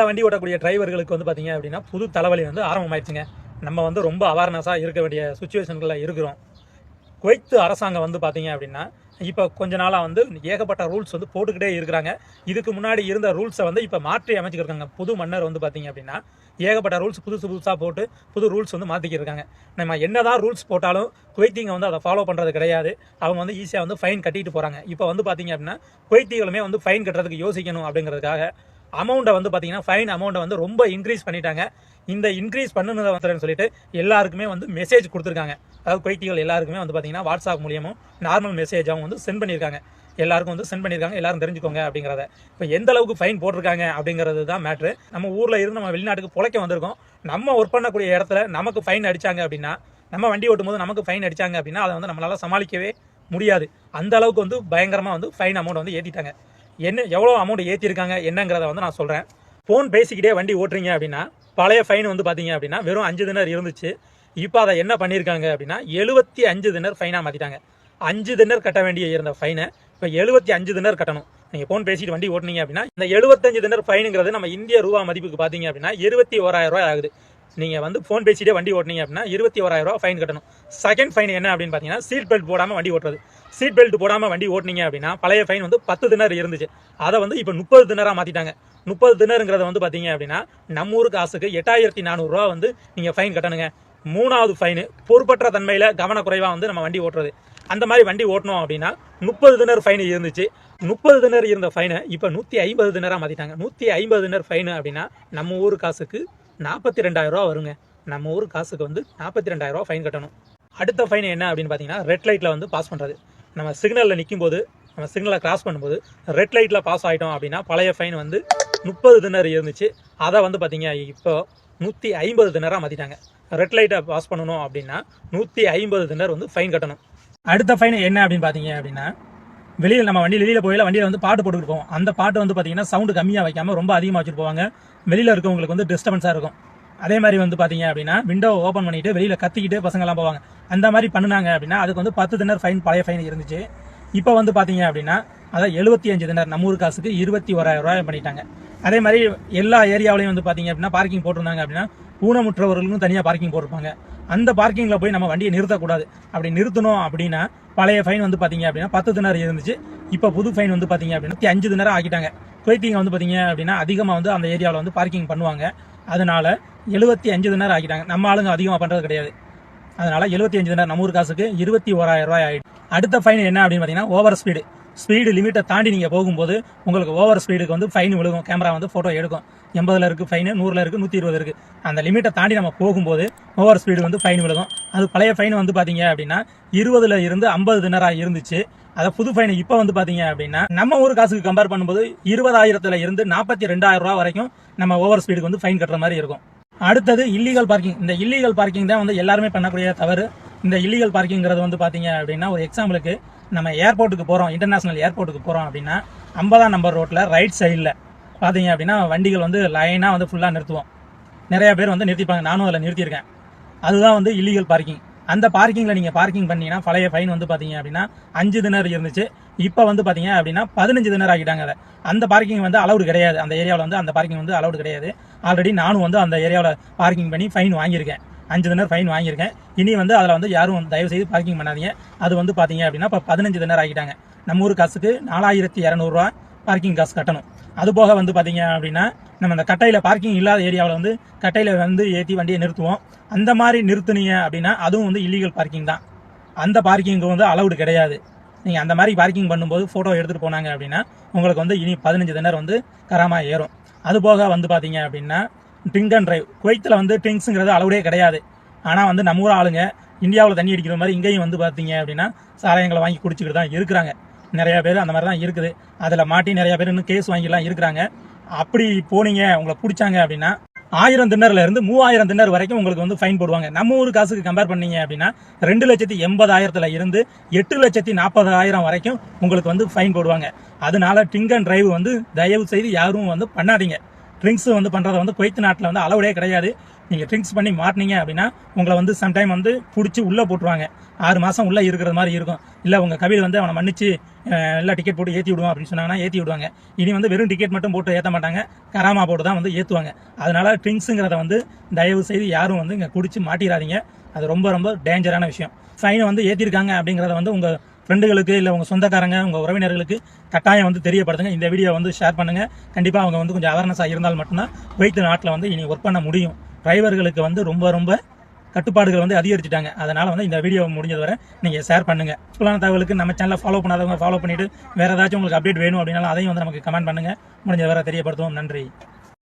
ரெகுலராக வண்டி ஓட்டக்கூடிய டிரைவர்களுக்கு வந்து பார்த்தீங்க அப்படின்னா புது தலைவலி வந்து ஆரம்பமாயிடுச்சுங்க. நம்ம வந்து ரொம்ப அவேர்னஸாக இருக்க வேண்டிய சுச்சுவேஷன்களில் இருக்கிறோம். குவைத்து அரசாங்கம் வந்து பார்த்தீங்க அப்படின்னா இப்போ கொஞ்ச நாளாக வந்து ஏகப்பட்ட ரூல்ஸ் வந்து போட்டுக்கிட்டே இருக்கிறாங்க. இதுக்கு முன்னாடி இருந்த ரூல்ஸை வந்து இப்போ மாற்றி அமைச்சிருக்காங்க புது மன்னர் வந்து பார்த்தீங்க அப்படின்னா ஏகப்பட்ட ரூல்ஸ் புதுசு புதுசாக போட்டு புது ரூல்ஸ் வந்து மாற்றிக்கிருக்காங்க நம்ம என்னதான் ரூல்ஸ் போட்டாலும் குவைத்திங்க வந்து அதை ஃபாலோ பண்ணுறது கிடையாது. அவங்க வந்து ஈஸியாக வந்து ஃபைன் கட்டிட்டு போகிறாங்க இப்போ வந்து பார்த்தீங்க அப்படின்னா குவைத்திகளுமே வந்து ஃபைன் கட்டுறதுக்கு யோசிக்கணும் அப்படிங்கிறதுக்காக அமௌண்ட்டை வந்து பார்த்தீங்கன்னா ஃபைன் அமௌண்ட்டை வந்து ரொம்ப இன்க்ரீஸ் பண்ணிட்டாங்க. இந்த இன்க்ரீஸ் பண்ணுனதை வந்துறேன்னு சொல்லிட்டு எல்லாருக்குமே வந்து மெசேஜ் கொடுத்துருக்காங்க. அதாவது குவைத்திகள் எல்லாருக்குமே வந்து பார்த்தீங்கன்னா வாட்ஸ்அப் மூலியமும் நார்மல் மெசேஜாகவும் வந்து சென்ட் பண்ணியிருக்காங்க. எல்லாருக்கும் வந்து சென்ட் பண்ணியிருக்காங்க. எல்லாரும் தெரிஞ்சுக்கோங்க அப்படிங்கிறத. இப்போ எந்த அளவுக்கு ஃபைன் போட்டிருக்காங்க அப்படிங்கிறது தான் மேட்ரு நம்ம ஊரில் இருந்து நம்ம வெளிநாட்டுக்கு பிழைக்க வந்திருக்கோம். நம்ம ஒர்க் பண்ணக்கூடிய இடத்துல நமக்கு ஃபைன் அடிச்சாங்க அப்படின்னா நம்ம வண்டி ஓட்டும் போது நமக்கு ஃபைன் அடித்தாங்க அப்படின்னா அதை வந்து நம்மளால் சமாளிக்கவே முடியாது. அந்த அளவுக்கு வந்து பயங்கரமாக வந்து ஃபைன் அமௌண்ட் வந்து ஏற்றிட்டாங்க என்ன எவ்வளோ அமௌண்ட் ஏற்றிருக்காங்க என்னங்கிறத வந்து நான் சொல்கிறேன் ஃபோன் பேசிக்கிட்டே வண்டி ஓட்டுறீங்க அப்படின்னா பழைய ஃபைன் வந்து பார்த்தீங்க அப்படின்னா வெறும் அஞ்சு தினர் இருந்துச்சு. இப்போ அதை என்ன பண்ணியிருக்காங்க அப்படின்னா எழுபத்தி அஞ்சு தினர் ஃபைனாக மாற்றிட்டாங்க அஞ்சு தினர் கட்ட வேண்டிய இருந்த ஃபைனை இப்போ எழுபத்தி அஞ்சு தினர் கட்டணும். நீங்கள் ஃபோன் பேசிட்டு வண்டி ஓட்டுனீங்க அப்படின்னா இந்த எழுபத்தஞ்சு தினர் ஃபைனுங்கிறது நம்ம இந்திய ரூபா மதிப்புக்கு பார்த்தீங்க அப்படின்னா இருபத்தி ஓராயிரம் ரூபாய் ஆகுது. நீங்கள் வந்து ஃபோன் பேசிட்டே வண்டி ஓட்டுனீங்க அப்படின்னா இருபத்தி ஓராயிரம் ஃபைன் கட்டணும். செகண்ட் ஃபைன் என்ன அப்படின்னு பார்த்தீங்கன்னா சீட் பெல்ட் போடாமல் வண்டி ஓட்டுறது. சீட் பெல்ட் போடாமல் வண்டி ஓட்டினீங்க அப்படின்னா பழைய ஃபைன் வந்து பத்து திணறு இருந்துச்சு. அதை வந்து இப்போ முப்பது தினராக மாற்றிட்டாங்க முப்பது திணறுங்கிறத வந்து பார்த்தீங்க அப்படின்னா நம்ம ஊர் காசுக்கு எட்டாயிரத்தி நானூறுரூவா வந்து நீங்கள் ஃபைன் கட்டணுங்க. மூணாவது ஃபைனு பொறுப்பற்ற தன்மையில் கவனக்குறைவாக வந்து நம்ம வண்டி ஓட்டுறது. அந்த மாதிரி வண்டி ஓட்டணும் அப்படின்னா முப்பது தினர் ஃபைன் இருந்துச்சு. முப்பது தினர் இருந்த ஃபைனை இப்போ நூற்றி ஐம்பது தினராக மாற்றிட்டாங்க நூற்றி ஐம்பது தினர் ஃபைனு அப்படின்னா நம்ம ஊர் காசுக்கு நாற்பத்தி ரெண்டாயிரம் ரூபா வருங்க. நம்ம ஊர் காசுக்கு வந்து நாற்பத்தி ரெண்டாயிரம் ரூபா ஃபைன் கட்டணும். அடுத்த ஃபைன் என்ன அப்படின்னு பார்த்தீங்கன்னா ரெட் லைட்டில் வந்து பாஸ் பண்ணுறது நம்ம சிக்னலில் நிற்கும் போது நம்ம சிக்னலை கிராஸ் பண்ணும்போது ரெட் லைட்டில் பாஸ் ஆகிட்டோம் அப்படின்னா பழைய ஃபைன் வந்து முப்பது தினர் இருந்துச்சு. அதை வந்து பார்த்தீங்க இப்போ நூற்றி ஐம்பது தினராக மாற்றிட்டாங்க ரெட் லைட்டை பாஸ் பண்ணணும் அப்படின்னா நூற்றி ஐம்பது தினர் வந்து ஃபைன் கட்டணும். அடுத்த ஃபைன் என்ன அப்படின்னு பார்த்தீங்க அப்படின்னா வெளியில் நம்ம வண்டி வெளியில் போயில வண்டியில் வந்து பாட்டு போட்டுருப்போம் அந்த பாட்டு வந்து பார்த்தீங்கன்னா சவுண்டு கம்மியாக வைக்காமல் ரொம்ப அதிகமாக வச்சுட்டு போவாங்க. வெளியில் இருக்கவங்களுக்கு வந்து டிஸ்டர்பன்ஸாக இருக்கும். அதே மாதிரி வந்து பார்த்தீங்க அப்படின்னா விண்டோ ஓப்பன் பண்ணிட்டு வெளியில் கத்திக்கிட்டு பசங்கள்லாம் போவாங்க. அந்த மாதிரி பண்ணுனாங்க அப்படின்னா அதுக்கு வந்து பத்து தினர் ஃபைன் பழைய ஃபைன் இருந்துச்சு. இப்போ வந்து பார்த்தீங்க அப்படின்னா அதான் எழுபத்தி அஞ்சு தினர் நம்ம ஊர் காசுக்கு இருபத்தி ஓராயிரம் ரூபாய் பண்ணிட்டாங்க. அதே மாதிரி எல்லா ஏரியாவிலையும் வந்து பார்த்தீங்க அப்படின்னா பார்க்கிங் போட்டிருந்தாங்க அப்படின்னா ஊனமுற்றவர்களுக்கும் தனியாக பார்க்கிங் போட்டிருப்பாங்க. அந்த பார்க்கிங்கில் போய் நம்ம வண்டியை நிறுத்தக்கூடாது. அப்படி நிறுத்தணும் அப்படின்னா பழைய ஃபைன் வந்து பார்த்தீங்க அப்படின்னா பத்து தினர் இருந்துச்சு. இப்போ புது ஃபைன் வந்து பார்த்தீங்க அப்படின்னா அஞ்சு தினராக ஆக்கிட்டாங்க. குவைத்திங்க வந்து பார்த்தீங்க அப்படின்னா அதிகமாக வந்து அந்த ஏரியாவில் வந்து பார்க்கிங் பண்ணுவாங்க. அதனால எழுபத்தி அஞ்சு தினர் ஆக்கிட்டாங்க. நம்ம ஆளுங்க அதிகமாக பண்ணுறது கிடையாது. அதனால எழுபத்தி அஞ்சு தினர் நம்ம ஊர் காசுக்கு இருபத்தி ஓராயிரம் ரூபாய் ஆயிடும் அடுத்த ஃபைன் என்ன அப்படின்னு பார்த்தீங்கன்னா ஓவர் ஸ்பீடு ஸ்பீடு லிமிட்டை தாண்டி நீங்கள் போகும்போது உங்களுக்கு ஓவர் ஸ்பீடுக்கு வந்து ஃபைன் விழுகும். கேமரா வந்து ஃபோட்டோ எடுக்கும். எண்பதில் இருக்குது ஃபைனு நூறில் இருக்குது நூற்றி இருபது இருக்குது அந்த லிமிட்டை தாண்டி நம்ம போகும்போது ஓவர் ஸ்பீடு வந்து ஃபைன் விழுகும். அது பழைய ஃபைன் வந்து பார்த்தீங்க அப்படின்னா இருபதுல இருந்து ஐம்பது தினராக இருந்துச்சு. அதை புது ஃபைன் இப்போ வந்து பார்த்தீங்க அப்படின்னா நம்ம ஊர் காசுக்கு கம்பேர் பண்ணும்போது இருபதாயிரத்துல இருந்து நாற்பத்தி ரெண்டாயிரம் ரூபா வரைக்கும் நம்ம ஓவர் ஸ்பீடுக்கு வந்து ஃபைன் கட்டுற மாதிரி இருக்கும். அடுத்தது இல்லீகல் பார்க்கிங் இந்த இல்லீகல் பார்க்கிங் தான் வந்து எல்லாருமே பண்ணக்கூடிய தவறு. இந்த இல்லீகல் பார்க்கிங்கிறது வந்து பார்த்தீங்க அப்படின்னா ஒரு எக்ஸாம்பிளுக்கு நம்ம ஏர்போர்ட்டுக்கு போகிறோம் இன்டர்நேஷனல் ஏர்போர்ட்டுக்கு போகிறோம் அப்படின்னா ஐம்பதாம் நம்பர் ரோட்டில் ரைட் சைடில் பார்த்தீங்க அப்படின்னா வண்டிகள் வந்து லைனாக வந்து ஃபுல்லாக நிறுத்துவோம். நிறைய பேர் வந்து நிறுத்திப்பாங்க. நானும் அதில் நிறுத்தியிருக்கேன். அதுதான் வந்து இல்லீகல் பார்க்கிங் அந்த பார்க்கிங்கில் நீங்கள் பார்க்கிங் பண்ணிங்கன்னா பழைய ஃபைன் வந்து பார்த்தீங்க அப்படின்னா அஞ்சு தினர் இருந்துச்சு. இப்போ வந்து பார்த்தீங்க அப்படின்னா பதினஞ்சு தினர் ஆகிட்டாங்க அதை. அந்த பார்க்கிங் வந்து அலௌடு கிடையாது. அந்த ஏரியாவில் வந்து அந்த பார்க்கிங் வந்து அலௌடு கிடையாது. ஆல்ரெடி நானும் வந்து அந்த ஏரியாவில் பார்க்கிங் பண்ணி ஃபைன் வாங்கியிருக்கேன். அஞ்சு தினர் ஃபைன் வாங்கியிருக்கேன். இனி வந்து அதில் வந்து யாரும் தயவு செய்து பார்க்கிங் பண்ணாதீங்க. அது வந்து பார்த்தீங்க அப்படின்னா இப்போ பதினஞ்சு தினர் ஆகிட்டாங்க. நம்ம ஊர் காசுக்கு நாலாயிரத்தி இரநூறுவா பார்க்கிங் காசு கட்டணும். அது போக வந்து பார்த்தீங்க அப்படின்னா நம்ம அந்த கட்டையில் பார்க்கிங் இல்லாத ஏரியாவில் வந்து கட்டையில் வந்து ஏற்றி வண்டியை நிறுத்துவோம். அந்த மாதிரி நிறுத்துனீங்க அப்படின்னா அதுவும் வந்து இல்லீகல் பார்க்கிங் தான். அந்த பார்க்கிங்க்கு வந்து அலவுடு கிடையாது. நீங்கள் அந்த மாதிரி பார்க்கிங் பண்ணும்போது ஃபோட்டோ எடுத்துகிட்டு போனாங்க அப்படின்னா உங்களுக்கு வந்து இனி பதினஞ்சு தினர் வந்து கராமாக ஏறும். அது போக வந்து பார்த்தீங்க அப்படின்னா ட்ரிங்க் அண்ட் டிரைவ் குவைத்தில் வந்து ட்ரிங்க்ஸுங்கிறது அளவுடே கிடையாது. ஆனால் வந்து நம்ம ஊர் ஆளுங்க இந்தியாவில் தண்ணி அடிக்கிற மாதிரி இங்கேயும் வந்து பார்த்தீங்க அப்படின்னா சாராயங்களை வாங்கி குடிச்சிக்கிட்டு தான் இருக்கிறாங்க. நிறையா பேர் அந்த மாதிரி தான் இருக்குது. அதில் மாட்டி நிறையா பேர் இன்னும் கேஸ் வாங்கிலாம் இருக்கிறாங்க. அப்படி போனீங்க உங்களை பிடிச்சாங்க அப்படின்னா ஆயிரம் தின்னர்ல இருந்து மூவாயிரம் தின்னர் வரைக்கும் உங்களுக்கு வந்து ஃபைன் போடுவாங்க. நம்ம ஊர் காசுக்கு கம்பேர் பண்ணீங்க அப்படின்னா ரெண்டு லட்சத்தி எண்பதாயிரத்துல இருந்து எட்டு லட்சத்தி நாற்பதாயிரம் வரைக்கும் உங்களுக்கு வந்து ஃபைன் போடுவாங்க. அதனால ட்ரிங்க் அண்ட் டிரைவ் வந்து தயவு செய்து யாரும் வந்து பண்ணாதீங்க. ட்ரிங்க்ஸ் வந்து பண்ணுறத வந்து குவைத் நாட்டில் வந்து அளவுடே கிடையாது. நீங்கள் ட்ரிங்க்ஸ் பண்ணி மாட்டினீங்க அப்படின்னா உங்களை வந்து சம்டைம் வந்து பிடிச்சி உள்ளே போட்டுருவாங்க. ஆறு மாதம் உள்ளே இருக்கிற மாதிரி இருக்கும். இல்லை உங்கள் கவிதை வந்து அவனை மன்னிச்சு எல்லா எல்லாம் டிக்கெட் போட்டு ஏற்றி விடுவோம் அப்படின்னு சொன்னாங்கன்னா ஏற்றி விடுவாங்க. இனி வந்து வெறும் டிக்கெட் மட்டும் போட்டு ஏற்ற மாட்டாங்க. கராமா போட்டு தான் வந்து ஏற்றுவாங்க அதனால ட்ரிங்க்ஸுங்கிறத வந்து தயவு செய்து யாரும் வந்து இங்கே குடிச்சு மாட்டிடாதீங்க அது ரொம்ப ரொம்ப டேஞ்சரான விஷயம். ஃபைனை வந்து ஏற்றிருக்காங்க அப்படிங்கிறத வந்து உங்கள் ஃப்ரெண்டுகளுக்கு இல்லை உங்கள் சொந்தக்காரங்க உங்கள் உறவினர்களுக்கு கட்டாயம் வந்து தெரியப்படுத்துங்க. இந்த வீடியோ வந்து ஷேர் பண்ணுங்கள் கண்டிப்பாக அவங்க வந்து கொஞ்சம் அவேர்னஸாக இருந்தால் மட்டும்தான் குவைத் நாட்டில் வந்து இனி ஒர்க் பண்ண முடியும். டிரைவர்களுக்கு வந்து ரொம்ப ரொம்ப கட்டுப்பாடுகள் வந்து அதிகரிச்சிட்டாங்க. அதனால் வந்து இந்த வீடியோ முடிஞ்சது வரை நீங்கள் ஷேர் பண்ணுங்க. ஃபுல்லான தகவலுக்கு நம்ம சேனலை ஃபாலோ பண்ணாதவங்க ஃபாலோ பண்ணிவிட்டு வேறு ஏதாச்சும் உங்களுக்கு அப்டேட் வேணும் அப்படின்னாலும் அதையும் வந்து நமக்கு கமெண்ட் பண்ணுங்க. முடிஞ்ச வரை தெரியப்படுத்துவோம். நன்றி.